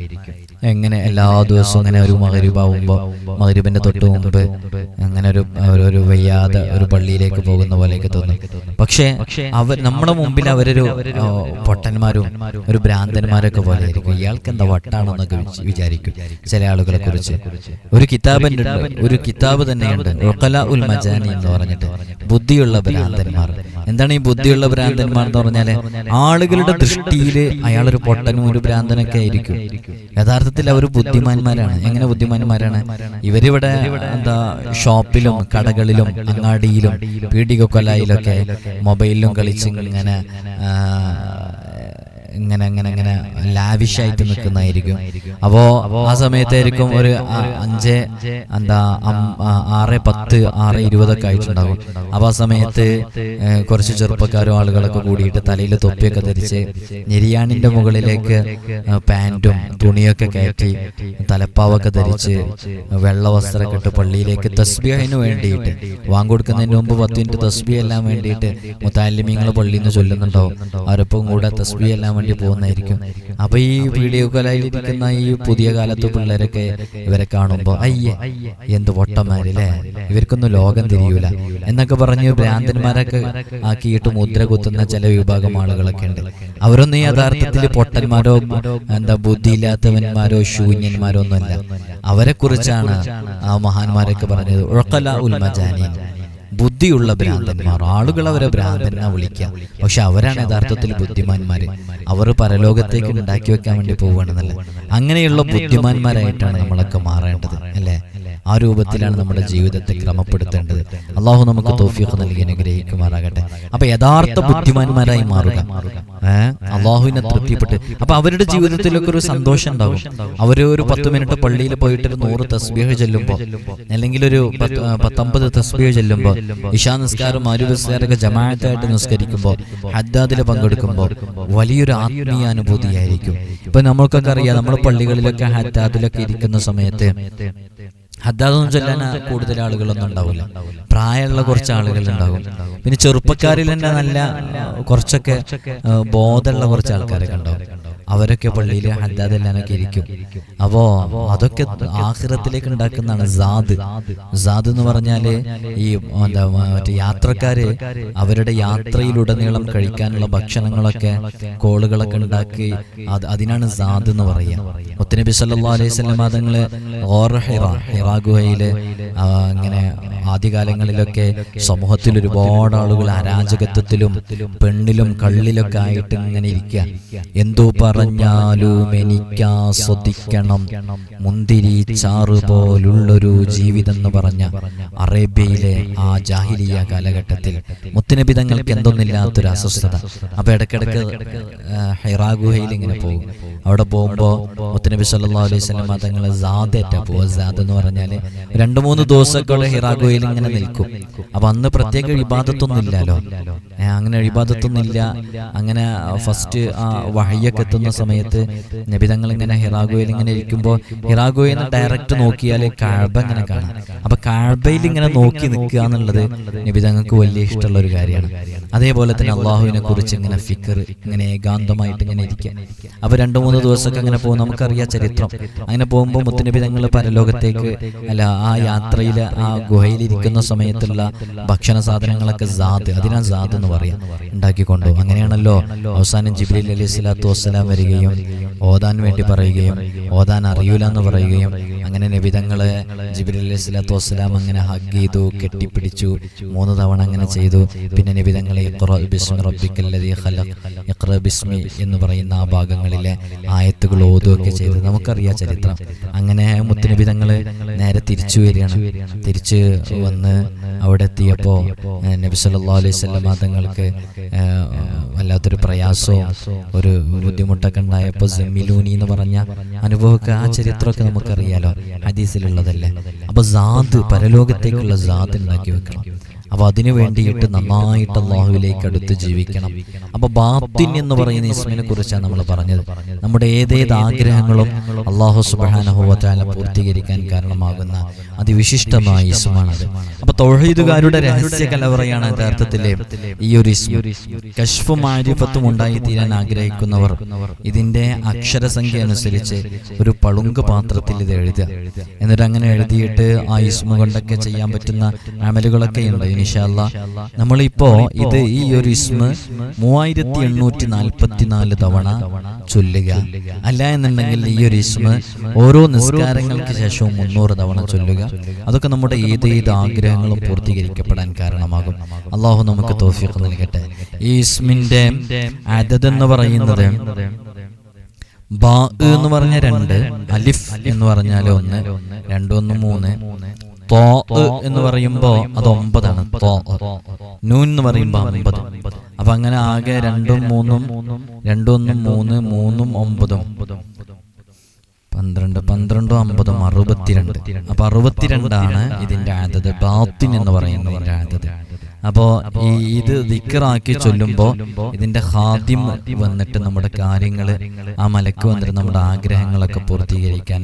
എങ്ങനെ എല്ലാ ദിവസവും അങ്ങനെ ഒരു മകരിബാവുമ്പോ മകരിബിന്റെ തൊട്ട് മുമ്പ് അങ്ങനെ ഒരു ഒരു- വയ്യാതെ ഒരു പള്ളിയിലേക്ക് പോകുന്ന പോലെയൊക്കെ തോന്നും. പക്ഷേ അവർ നമ്മുടെ മുമ്പിൽ അവരൊരു പൊട്ടന്മാരും ഒരു ഭ്രാന്തന്മാരൊക്കെ പോലെ ആയിരിക്കും. ഇയാൾക്ക് എന്താ വട്ടാണെന്നൊക്കെ വിചാരിക്കും ചില ആളുകളെ കുറിച്ച് ഒരു കിതാബ് ഒരു കിതാബ് തന്നെയുണ്ട്. ഉൽ മജാനി എന്ന് പറഞ്ഞിട്ട് ബുദ്ധിയുള്ള ഭ്രാന്തന്മാർ. എന്താണ് ഈ ബുദ്ധിയുള്ള ഭ്രാന്തന്മാർ എന്ന് പറഞ്ഞാൽ? ആളുകളുടെ ദൃഷ്ടിയിൽ അയാളൊരു പൊട്ടനും ഒരു ഭ്രാന്തനൊക്കെ ആയിരിക്കും. യഥാർത്ഥത്തിൽ അവർ ബുദ്ധിമാന്മാരാണ്. എങ്ങനെ ബുദ്ധിമാന്മാരാണ്? ഇവരിവിടെ എന്താ ഷോപ്പിലും കടകളിലും അങ്ങാടിയിലും പീഡികക്കൊലായിലൊക്കെ മൊബൈലിലും കളിച്ച് ഇങ്ങനെ ഇങ്ങനെ ഇങ്ങനെ ഇങ്ങനെ ലാവിഷായിട്ട് നിൽക്കുന്നതായിരിക്കും. അപ്പോ ആ സമയത്തായിരിക്കും ഒരു അഞ്ച് എന്താ ആറ് പത്ത് ആറ് ഇരുപതൊക്കെ ആയിട്ടുണ്ടാകും അപ്പൊ ആ സമയത്ത് കുറച്ച് ചെറുപ്പക്കാരും ആളുകളൊക്കെ കൂടിയിട്ട് തലയിൽ തൊപ്പിയൊക്കെ ധരിച്ച് നിര്യാണിന്റെ മുകളിലേക്ക് പാന്റും തുണിയൊക്കെ കയറ്റി തലപ്പാവൊക്കെ ധരിച്ച് വെള്ള വസ്ത്രമൊക്കെ ഇട്ട് പള്ളിയിലേക്ക് തസ്ബിഹിന് വേണ്ടിയിട്ട് വാങ്ങൊടുക്കുന്നതിന് മുമ്പ് പത്ത് മിനിറ്റ് തസ്ബി എല്ലാം വേണ്ടിയിട്ട് മുത്താലിമീങ്ങൾ പള്ളിയിൽ നിന്ന് ചൊല്ലുന്നുണ്ടാവും. അവരൊപ്പം കൂടെ തസ്ബി എല്ലാം വേണ്ടി പോകുന്നതായിരിക്കും. അപ്പൊ ഈ വീഡിയോ കലായിരിക്കുന്ന ഈ പുതിയ കാലത്ത് പിള്ളേരൊക്കെ ഇവരെ കാണുമ്പോ അയ്യേ എന്ത് വട്ടന്മാരില്ലേ? ഇവർക്കൊന്നും ലോകം തിരിയൂല. എന്നൊക്കെ പറഞ്ഞ് ഭ്രാന്തന്മാരൊക്കെ ആക്കിയിട്ട് മുദ്ര കുത്തുന്ന ചില വിഭാഗം ആളുകളൊക്കെ ഉണ്ട്. അവരൊന്നും യഥാർത്ഥത്തിൽ പൊട്ടന്മാരോ എന്താ ബുദ്ധിയില്ലാത്തവന്മാരോ ശൂന്യന്മാരോ ഒന്നുമല്ല. അവരെ കുറിച്ചാണ് ആ മഹാന്മാരൊക്കെ പറഞ്ഞത് ഉഴക്കല ഉൽമജാനീൻ ബുദ്ധിയുള്ള ഭ്രാന്തന്മാർ ആളുകൾ അവരെ ഭ്രാന്തനെ വിളിക്കുക. പക്ഷെ അവരാണ് യഥാർത്ഥത്തിൽ ബുദ്ധിമാന്മാർ അവർ പരലോകത്തേക്ക് ഉണ്ടാക്കി വെക്കാൻ വേണ്ടി പോവുകയാണെന്നല്ല? അങ്ങനെയുള്ള ബുദ്ധിമാന്മാരായിട്ടാണ് നമ്മളൊക്കെ മാറേണ്ടത്. അല്ലേ? ആ രൂപത്തിലാണ് നമ്മുടെ ജീവിതത്തെ ക്രമപ്പെടുത്തേണ്ടത്. അള്ളാഹു നമുക്ക് തോഫിയൊക്കെ നൽകി അനുഗ്രഹിക്കുമാറാകട്ടെ. അപ്പൊ യഥാർത്ഥ ബുദ്ധിമാന്മാരായി മാറുക. അള്ളാഹുവിനെ തൃപ്തിപ്പെട്ട്. അപ്പൊ അവരുടെ ജീവിതത്തിലൊക്കെ ഒരു സന്തോഷം ഉണ്ടാകും. അവരെ ഒരു പത്ത് മിനിറ്റ് പള്ളിയിൽ പോയിട്ട് ഒരു നൂറ് തസ്ബീഹ് ചെല്ലുമ്പോൾ അല്ലെങ്കിൽ ഒരു പത്തൊമ്പത് തസ്ബീഹ് ചെല്ലുമ്പോൾ ഇഷാ നിസ്കാരം ആരു നിസ്കാരമൊക്കെ ജമാഅത്തായിട്ട് നിസ്കരിക്കുമ്പോൾ ഹദ്ദാദിൽ പങ്കെടുക്കുമ്പോൾ വലിയൊരു ആത്മീയ അനുഭൂതിയായിരിക്കും ഇപ്പൊ നമ്മൾക്കൊക്കെ അറിയാം നമ്മുടെ പള്ളികളിലൊക്കെ ഹദ്ദാദിലൊക്കെ ഇരിക്കുന്ന സമയത്ത് ഹദ്ദാദൊന്നും ചൊല്ലാൻ കൂടുതൽ ആളുകളൊന്നും ഉണ്ടാവില്ല. പ്രായമുള്ള കുറച്ച് ആളുകൾ ഉണ്ടാവും പിന്നെ ചെറുപ്പക്കാരിൽ തന്നെ നല്ല കുറച്ചൊക്കെ ബോധമുള്ള കുറച്ച് ആൾക്കാരൊക്കെ ഉണ്ടാവും അവരൊക്കെ പള്ളിയിൽ ഹദ്ദാദെല്ലാനൊക്കെ ഇരിക്കും അപ്പോ അതൊക്കെ ആഹ്റത്തിലേക്ക് ഉണ്ടാക്കുന്നതാണ് സാദ്. സാദ്. എന്ന് പറഞ്ഞാൽ ഈ എന്താ മറ്റേ യാത്രക്കാര് അവരുടെ യാത്രയിലുടനീളം കഴിക്കാനുള്ള ഭക്ഷണങ്ങളൊക്കെ കോളുകളൊക്കെ ഉണ്ടാക്കി അത് അതിനാണ് സാദ് എന്ന് പറയുക. ഒത്തിനബി സല്ലാ അലൈഹി ഓർ ഹിറ ഹിറ ഗുഹയിൽ ഇങ്ങനെ ആദ്യകാലങ്ങളിലൊക്കെ സമൂഹത്തിൽ ഒരുപാട് ആളുകൾ അരാജകത്വത്തിലും പെണ്ണിലും കള്ളിലൊക്കെ ആയിട്ട് ഇങ്ങനെ ഇരിക്കുക എന്തോ പറഞ്ഞാലും മുന്തിരി ചാറ് പോലുള്ളൊരു ജീവിതം എന്ന് പറഞ്ഞ അറേബ്യയിലെ ആ ജാഹിലിയ കാലഘട്ടത്തിൽ മുത്തുനബി തങ്ങൾക്ക് എന്തൊന്നില്ലാത്തൊരു അസ്വസ്ഥത. അപ്പൊ ഇടക്കിടക്ക് ഹൈറാ ഗുഹയിൽ ഇങ്ങനെ പോകും. അവിടെ പോകുമ്പോ മുത്തനബി സല്ലല്ലാഹു അലൈഹി വസല്ലം തങ്ങൾ സാദേറ്റ പോവുക സാദ് എന്ന് പറഞ്ഞാൽ രണ്ടു മൂന്ന് ദിവസമൊക്കെ ഹിറാ ഗുഹയിൽ ഇങ്ങനെ നിൽക്കും. അപ്പൊ അന്ന് പ്രത്യേക ഇബാദത്തൊന്നും ഇല്ലല്ലോ അങ്ങനെ ഇബാദത്തൊന്നും ഇല്ല അങ്ങനെ ഫസ്റ്റ് ആ വഹയ്യൊക്കെ എത്തുന്ന സമയത്ത് നബിതങ്ങൾ ഇങ്ങനെ ഹിറാഗോയിൽ ഇങ്ങനെ ഇരിക്കുമ്പോൾ ഹിറാഗോയിൽ നിന്ന് ഡയറക്റ്റ് നോക്കിയാൽ കാഴ്ബ ഇങ്ങനെ കാണാം. അപ്പൊ കാഴ്ബയിൽ ഇങ്ങനെ നോക്കി നിൽക്കുക എന്നുള്ളത് നബിതങ്ങൾക്ക് വലിയ ഇഷ്ടമുള്ള ഒരു കാര്യമാണ്. അതേപോലെ തന്നെ അള്ളാഹുവിനെ കുറിച്ച് ഇങ്ങനെ ഫിക്കർ ഇങ്ങനെ ഏകാന്തമായിട്ട് ഇങ്ങനെ ഇരിക്കുക. അപ്പൊ രണ്ടു മൂന്ന് ദിവസമൊക്കെ അങ്ങനെ പോകും നമുക്കറിയാം ചരിത്രം. അങ്ങനെ പോകുമ്പോൾ മുത്തുനബിതങ്ങൾ പരലോകത്തേക്ക് അല്ല ആ യാത്രയിൽ ആ ഗുഹയിലിരിക്കുന്ന സമയത്തുള്ള ഭക്ഷണ സാധനങ്ങളൊക്കെ സാദ് അതിനാ സാദ് എന്ന് പറയാം. ഉണ്ടാക്കിക്കൊണ്ടു. അങ്ങനെയാണല്ലോ അവസാനം ജിബ്രീൽ അലൈഹി സ്വലാത്തു വസ്സലാം വരികയും ഓതാൻ വേണ്ടി പറയുകയും ഓതാൻ അറിയൂല എന്ന് പറയുകയും അങ്ങനെ നബിതങ്ങളെ ജിബ്രീൽ അലൈഹി സ്വലാത്തു വസ്സലാം അങ്ങനെ ഹഗ് ചെയ്തു കെട്ടിപ്പിടിച്ചു മൂന്ന് തവണ അങ്ങനെ ചെയ്തു. പിന്നെ നബിതങ്ങളെ ബിസ്മി എന്ന് പറയുന്ന ആ ഭാഗങ്ങളിലെ ആയത്തുകൾ ഓതുകയൊക്കെ ചെയ്തു. നമുക്കറിയാം ചരിത്രം. അങ്ങനെ മുത്തുനിബിതങ്ങൾ നേരെ തിരിച്ചു വരികയാണ്. തിരിച്ച് വന്ന് അവിടെ എത്തിയപ്പോൾ നബി സല്ലാ അലൈഹി വസല്ലം തങ്ങൾക്ക് വല്ലാത്തൊരു പ്രയാസവും ഒരു ബുദ്ധിമുട്ടൊക്കെ ഉണ്ടായപ്പോൾ ജമ്മിലൂനി എന്ന് പറഞ്ഞ അനുഭവമൊക്കെ ആ ചരിത്രമൊക്കെ നമുക്കറിയാലോ. ഹദീസിലുള്ളതല്ലേ. അപ്പൊ ജാത് പരലോകത്തേക്കുള്ള ജാത് ഉണ്ടാക്കി വെക്കണം. അപ്പൊ അതിനു വേണ്ടിയിട്ട് നന്നായിട്ട് അള്ളാഹുവിലേക്ക് അടുത്ത് ജീവിക്കണം. അപ്പൊ ബാത്തിൻ എന്ന് പറയുന്ന ഇസ്മിനെ കുറിച്ചാണ് നമ്മൾ പറഞ്ഞത്. നമ്മുടെ ഏതേത് ആഗ്രഹങ്ങളും അള്ളാഹു സുബാനഹുവല പൂർത്തീകരിക്കാൻ കാരണമാകുന്ന അതിവിശിഷ്ടമായ ഇസ്മാണത് അപ്പൊ തൊഴീദുകാരുടെ രഹസ്യ കലവറയാണ് യഥാർത്ഥത്തിലെ ഈ ഒരു കശ്ഫും കഷ്ഫും ആരിഫത്തും ഉണ്ടായി തീരാൻ ആഗ്രഹിക്കുന്നവർ. ഇതിന്റെ അക്ഷരസംഖ്യ അനുസരിച്ച് ഒരു പളുങ്ക് പാത്രത്തിൽ ഇത് എഴുതുക. എന്നിട്ട് അങ്ങനെ എഴുതിയിട്ട് ആ ഇസ്മ കൊണ്ടൊക്കെ ചെയ്യാൻ പറ്റുന്ന അമലുകളൊക്കെ ഉണ്ട് ഇനിഷല്ല നമ്മളിപ്പോ ഇത് ഈ ഒരു ഇസ്മ മൂവായിരത്തി എണ്ണൂറ്റി നാൽപ്പത്തി നാല് തവണ ചൊല്ലുക. അല്ല എന്നുണ്ടെങ്കിൽ ഈ ഒരു ഇസ്മ ഓരോ നിസ്കാരങ്ങൾക്ക് ശേഷവും മുന്നൂറ് തവണ ചൊല്ലുക. അതൊക്കെ നമ്മുടെ ഏത് ഏത് ആഗ്രഹങ്ങളും പൂർത്തീകരിക്കപ്പെടാൻ കാരണമാകും. അള്ളാഹു നമുക്ക് തോഫിക്ക് നൽകട്ടെ. ഈ ഇസ്മിന്റെ അതത് എന്ന് പറയുന്നത് ബാ എന്ന് പറഞ്ഞ രണ്ട് അലിഫ് എന്ന് പറഞ്ഞാൽ ഒന്ന് രണ്ടൊന്ന് മൂന്ന്. തോ എന്ന് പറയുമ്പോ അത് ഒമ്പതാണ്. തോ നൂൻ എന്ന് പറയുമ്പോ അമ്പത്. അപ്പൊ അങ്ങനെ ആകെ രണ്ടും മൂന്നും രണ്ടൊന്നും മൂന്ന് മൂന്നും ഒമ്പതും. പന്ത്രണ്ട് പന്ത്രണ്ടും അമ്പതും അറുപത്തിരണ്ട്. അപ്പൊ അറുപത്തിരണ്ടാണ് ഇതിന്റെ ആദത് ബാത്തിൻ എന്ന് പറയുന്നതിന്റെ ആദത് അപ്പോ ഈ ഇത് ദിക്കറാക്കി ചൊല്ലുമ്പോ ഇതിന്റെ ഹാദ്യം വന്നിട്ട് നമ്മുടെ കാര്യങ്ങൾ ആ മലക്ക് വന്നിട്ട് നമ്മുടെ ആഗ്രഹങ്ങളൊക്കെ പൂർത്തീകരിക്കാൻ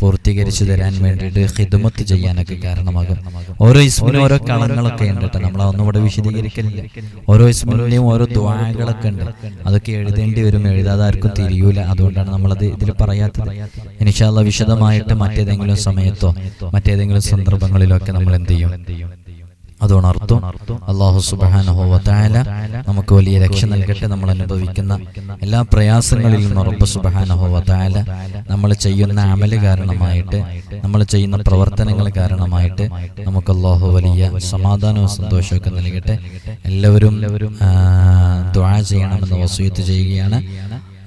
പൂർത്തീകരിച്ചു തരാൻ വേണ്ടിയിട്ട് ഹിദുമത്ത് ചെയ്യാനൊക്കെ കാരണമാകും. ഓരോ ഇസ്മിനും ഓരോ കളങ്ങളൊക്കെ ഉണ്ട് കേട്ടോ നമ്മൾ ഇവിടെ വിശദീകരിക്കലില്ല. ഓരോ ഇസ്മിനെയും ഓരോ ദ്വാകളൊക്കെ ഉണ്ട്. അതൊക്കെ എഴുതേണ്ടി വരും. എഴുതാതെ ആർക്കും തിരിയൂല. അതുകൊണ്ടാണ് നമ്മളത് ഇതിൽ പറയാത്തത്. ഇനിഷാല്ല വിശദമായിട്ട് മറ്റേതെങ്കിലും സമയത്തോ മറ്റേതെങ്കിലും സന്ദർഭങ്ങളിലോ ഒക്കെ നമ്മൾ എന്ത് ചെയ്യും? അത് ഉണർത്തും അള്ളാഹു സുബാനഹോവത്തായ നമുക്ക് വലിയ രക്ഷ നൽകട്ടെ നമ്മൾ അനുഭവിക്കുന്ന എല്ലാ പ്രയാസങ്ങളിൽ നിന്നും റബ്ബ് സുബാനഹോവത്തായ നമ്മൾ ചെയ്യുന്ന അമൽ കാരണമായിട്ട് നമ്മൾ ചെയ്യുന്ന പ്രവർത്തനങ്ങൾ കാരണമായിട്ട് നമുക്ക് അള്ളാഹു വലിയ സമാധാനവും സന്തോഷമൊക്കെ നൽകട്ടെ. എല്ലാവരും ദ്വാ ചെയ്യണമെന്ന് വസൂയത്ത് ചെയ്യുകയാണ്.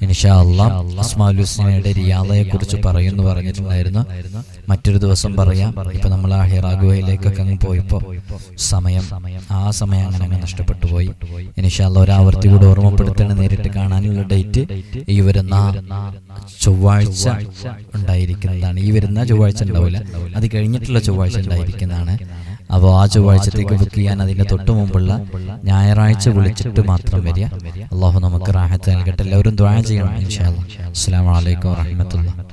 ഇൻഷാ അള്ളാ അസ്മാലുസ്നയുടെ റിയാദയെ കുറിച്ച് പറയുന്നു പറഞ്ഞിട്ടുണ്ടായിരുന്നു. മറ്റൊരു ദിവസം പറയാം. ഇപ്പൊ നമ്മൾ ആ ഹിറാഗുവയിലേക്കൊക്കെ അങ്ങ് പോയപ്പോ സമയം ആ സമയം അങ്ങനെ അങ്ങ് നഷ്ടപ്പെട്ടു പോയി. ഇൻഷാല്ല ഒരാവർത്തി കൂടെ ഓർമ്മപ്പെടുത്തേണ്ട നേരിട്ട് കാണാനുള്ള ഡേറ്റ് ഈ വരുന്ന ചൊവ്വാഴ്ച ഉണ്ടായിരിക്കുന്നതാണ്. ഈ വരുന്ന ചൊവ്വാഴ്ച ഉണ്ടാവില്ല. അത് കഴിഞ്ഞിട്ടുള്ള ചൊവ്വാഴ്ച ഉണ്ടായിരിക്കുന്നതാണ്. അപ്പോൾ ആ ചൊവ്വാഴ്ചത്തേക്ക് ബുക്ക് ചെയ്യാൻ അതിന്റെ തൊട്ട് മുമ്പുള്ള ഞായറാഴ്ച വിളിച്ചിട്ട് മാത്രം വരിക. അള്ളാഹു നമുക്ക് റാഹത്ത് നൽകട്ടെ. എല്ലാവരും ദ്വാരം ചെയ്യണം ഇൻഷാ അല്ലാ. അസ്സലാമു അലൈക്കും വറഹ്മത്തുള്ളാഹി.